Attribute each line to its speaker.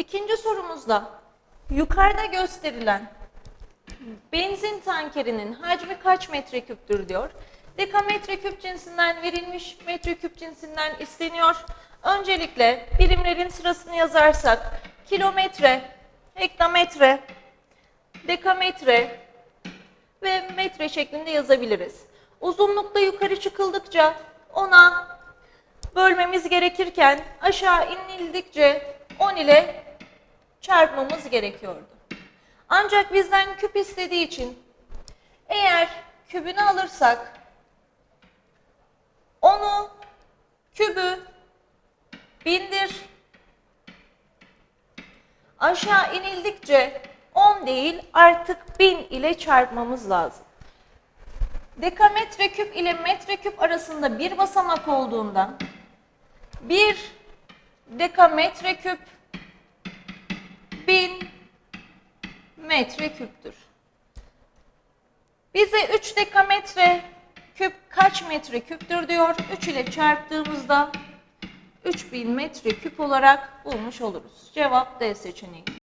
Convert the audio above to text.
Speaker 1: İkinci sorumuzda yukarıda gösterilen benzin tankerinin hacmi kaç metreküptür diyor. Dekametre küp cinsinden verilmiş, metreküp cinsinden isteniyor. Öncelikle birimlerin sırasını yazarsak kilometre, hektametre, dekametre ve metre şeklinde yazabiliriz. Uzunlukta yukarı çıkıldıkça ona bölmemiz gerekirken aşağı inildikçe 10 ile çarpmamız gerekiyordu. Ancak bizden küp istediği için eğer kübünü alırsak onu kübü bindir aşağı inildikçe 10 değil artık 1000 ile çarpmamız lazım. Dekametre küp ile metreküp arasında bir basamak olduğundan 1 dekametre küp metreküptür. Bize 3 dekametre küp kaç metreküptür diyor. 3 ile çarptığımızda 3000 metreküp olarak bulmuş oluruz. Cevap D seçeneği.